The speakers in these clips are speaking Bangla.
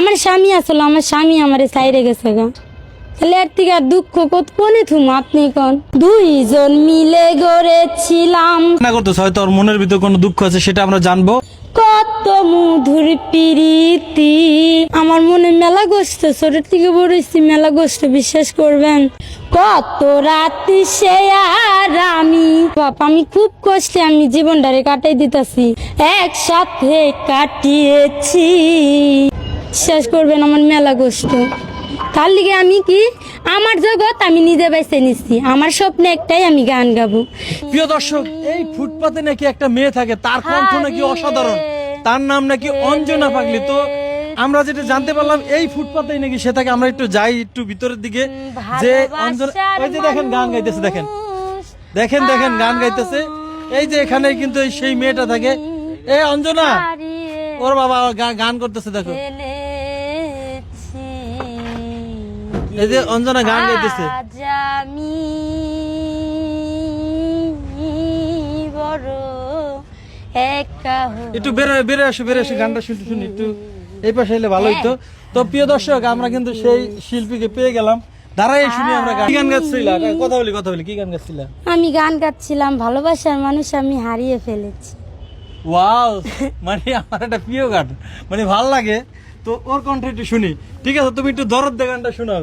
আমার স্বামী আসলো আমার স্বামী আমারে সাইরে গেছে গা। তাহলে এর থেকে আর দুঃখ কত? কোনে থুম আপনি কোন? দুইজন মিলে গড়েছিলাম। না করতেছ হয়তো ওর মনের ভিতর কোনো দুঃখ আছে সেটা আমরা জানব। কত মধুর প্রীতি। আমার মনে মেলা গোষ্ঠ ছোট থেকে বড় হইছি মেলা গোষ্ঠ বিশ্বাস করবেন। কত রাতি সে আর আমি। বাপ আমি খুব কষ্টে আমি জীবনটারে কাটাই দিতাছি। একসাথে কাটিয়েছি। বিশ্বাস করবেন আমার মেলা কষ্ট। তার লিগে আমি কি? আমার জগৎ আমি নিজে বেছে নিচ্ছি আমার স্বপ্ন একটাই আমি গান গাবো। প্রিয় দর্শক এই ফুটপাতে নাকি একটা মেয়ে থাকে তার কণ্ঠ নাকি অসাধারণ। তার নাম নাকি অঞ্জনা পাগলি। তো আমরা যেটা জানতে পারলাম এই ফুটপাতেই নাকি সে থাকে। আমরা একটু যাই একটু ভিতরের দিকে। যে অঞ্জনা ওই যে দেখেন গান গাইতেছে দেখেন। দেখেন দেখেন গান গাইতেছে। এই যে এখানে কিন্তু সেই মেয়েটা থাকে। এ অঞ্জনা! ওর বাবা গান করতেছে দেখো। এই যে অঞ্জনা গান গাইতেছে। আজ আমি বড় একা একটু বেরো বেরো আসো বেরো আসো গানটা শুনতে শুনি একটু এই পাশে এলে ভালো হইতো। তো প্রিয় দর্শক আমরা কিন্তু সেই শিল্পীকে পেয়ে গেলাম। দাঁড়াই শুনি আমরা গান। গান গাচ্ছিলা? কথা বলি কথা বলি কি গান গাচ্ছিলা? আমি গান গাচ্ছিলাম ভালোবাসার মানুষ আমি হারিয়ে ফেলেছি। ওয়াও মানে আমার একটা প্রিয় গান মানে ভালো লাগে। তো ওর কণ্ঠে একটু শুনি। ঠিক আছে তুমি একটু দরদ গানটা শোনাও।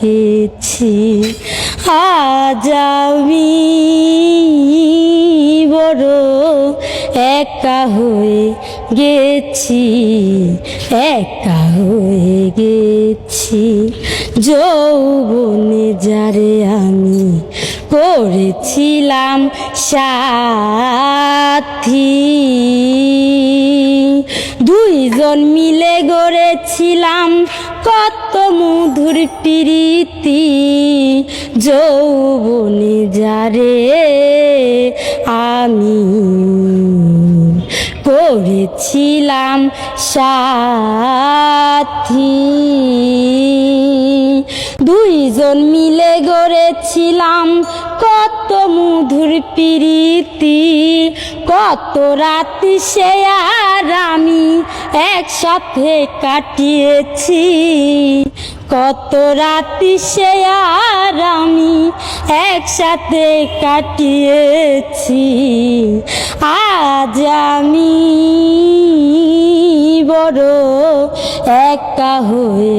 গেছি আজ আমি বড় একা হয়ে গেছি, একা হয়ে গেছি। যৌবনে যারে আমি করেছিলাম সাথী। দুইজন মিলে গড়েছিলাম কত মধুর প্রীতি। যৌবনে যারে আমি করেছিলাম সাথী। দুইজন মিলে গড়েছিলাম কত মধুর প্রীতি। কত রাতি সে আর আমি একসাথে কাটিয়েছি। কত রাতি সে আর আমি একসাথে কাটিয়েছি। আজ আমি বড় একা হয়ে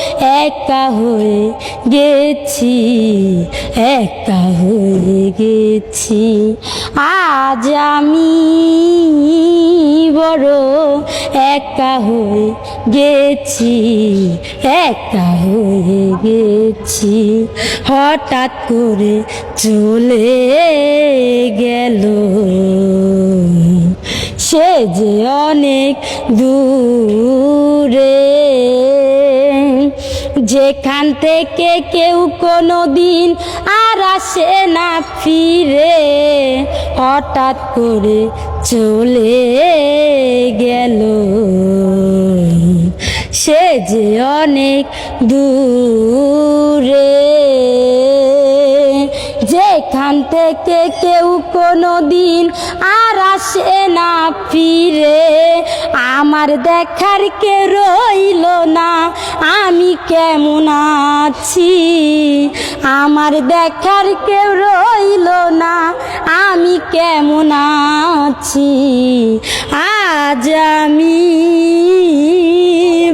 একা হয়ে গেছি, একা হয়ে গেছি। আজ আমি বড় একা হয়ে গেছি, একা হয়ে গেছি। হঠাৎ করে চলে গেল। সে যে অনেক দূরে যেখান থেকে কেউ কোনো দিন আর আসে না ফিরে, হঠাৎ করে চলে গেল। সে যে অনেক দূরে। যেখান থেকে কেউ কোনো দিন আর আসে না ফিরে। আমার দেখার কে রইল না, আমি কেমন আছি? আমার দেখার কেউ রইল না, আমি কেমন আছি? আজ আমি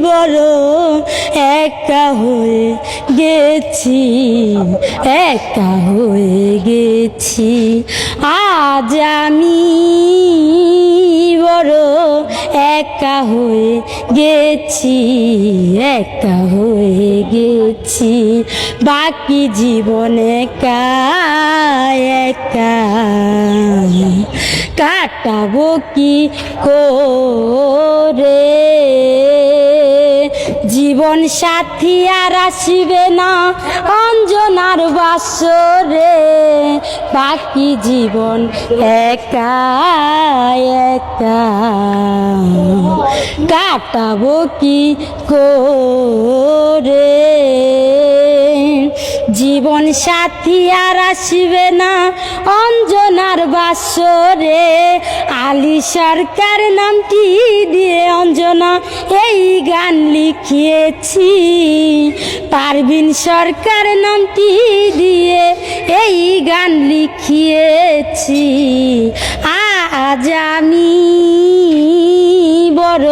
বড় একা হয়ে গেছি, একা হয়ে গেছি আজ আমি বড় একা হয়ে গেছি, একা হয়ে গেছি। বাকি জীবন একা একা। কাটাবো কি করে? জীবন সাথী আর আসিবে না। অঞ্জনার বাসরে বাকি জীবন একা একা কাটাবো কি করে? জীবন সাথী আর আসিবে না। অঞ্জনার বাসরে আলী সরকার নামটি দিয়ে অঞ্জনা এই গান লিখিয়েছি। পারবিন সরকার নামটি দিয়ে এই গান লিখিয়েছি। আজ আমি বড়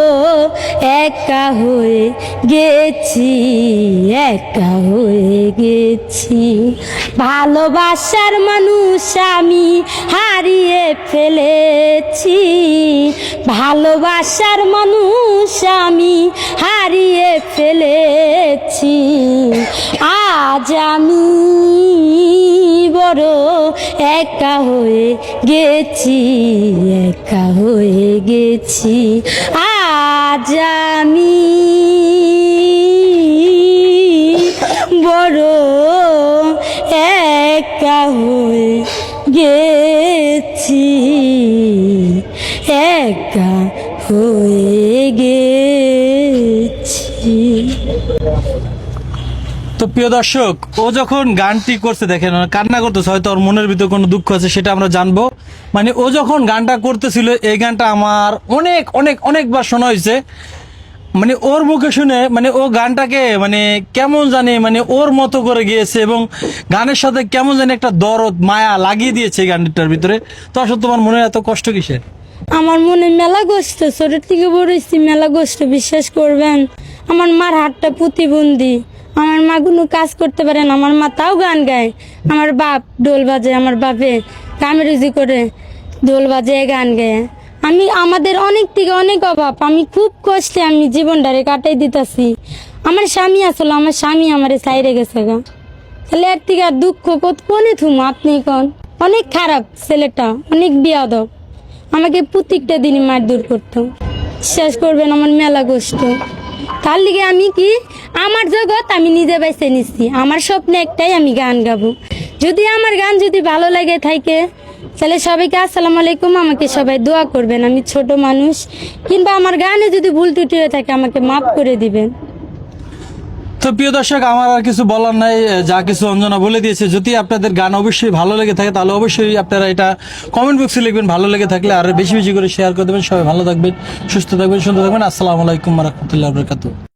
একা হয়ে গেছি, একা হয়ে গেছি। ভালোবাসার মানুষ আমি হারিয়ে ফেলেছি। ভালোবাসার মানুষ আমি হারিয়ে ফেলেছি। আজ আমি বড় একা হয়ে গেছি, একা হয়ে গেছি। আমি বড় একা হয়ে গেছি, একা হয়ে গেছি। তো প্রিয় দর্শক, ও যখন গানটি করছে, দেখেন কান্না করতেছে, হয়তো ওর মনের ভিতরে কোনো দুঃখ আছে, সেটা আমরা জানব। মানে ও যখন গানটা করতেছিল, এই গানটা আমার অনেক অনেক, অনেকবার শোনা হয়েছে। মানে ওর মুখে শুনে মানে ও গানটাকে মানে কেমন জানে মানে ওর মতো করে গিয়েছে এবং গানের সাথে কেমন জানি একটা দরদ, মায়া লাগিয়ে দিয়েছে গানটার ভিতরে। তো আসলে তোমার মনে এত কষ্ট কিসের? আমার মনে মেলা গোষ্ঠ ছোটোর থেকে বড় মেলা গোষ্ঠ বিশ্বাস করবেন। আমার মার হাতটা প্রতিবন্ধী। আমার মা কোনো কাজ করতে পারে না, আমার মা তাও গান গায়। আমার বাপ ঢোল বাজে, আমার বাপে কামেরুজি করে। ঢোল বাজে গান গায়। আমি, আমাদের অনেক থেকে অনেক অভাব। আমি খুব কষ্টে আমি জীবনটারে কাটাই দিতেছি। আমার স্বামী আসলো, আমার স্বামী আমারে সাইরে গেছে গা। তাহলে এর থেকে আর দুঃখ কত? কোনে থুম? আপনি কোন? অনেক খারাপ ছেলেটা, অনেক বিয়াদব। আমাকে প্রত্যেকটা দিনই মারধর করতো। শেষ করবেন আমার মেলা কষ্ট। তার লিগে আমি কি? আমার জগৎ আমি নিজে বেছে নিচ্ছি আমার স্বপ্নে একটাই আমি গান গাবো। যদি আমার গান যদি ভালো লাগে থাকে তাহলে সবাইকে আসসালামু আলাইকুম, আমাকে সবাই দোয়া করবেন, আমি ছোট মানুষ। কিংবা আমার গানে যদি ভুল ত্রুটি হয়ে থাকে, আমাকে মাফ করে দিবেন। তো প্রিয় দর্শক, আমার আর কিছু বলার নাই যা কিছু অঞ্জনা বলে দিয়েছে। যদি আপনাদের গান অবশ্যই ভালো লেগে থাকে, তাহলে অবশ্যই আপনারা এটা কমেন্ট বক্সে লিখবেন, ভালো লেগে থাকলে আর বেশি বেশি করে শেয়ার করে দেবেন। সবাই ভালো থাকবেন, সুস্থ থাকবেন, সুন্দর থাকবেন। আসসালামু আলাইকুম রহমতুল্লাহ বরকাতু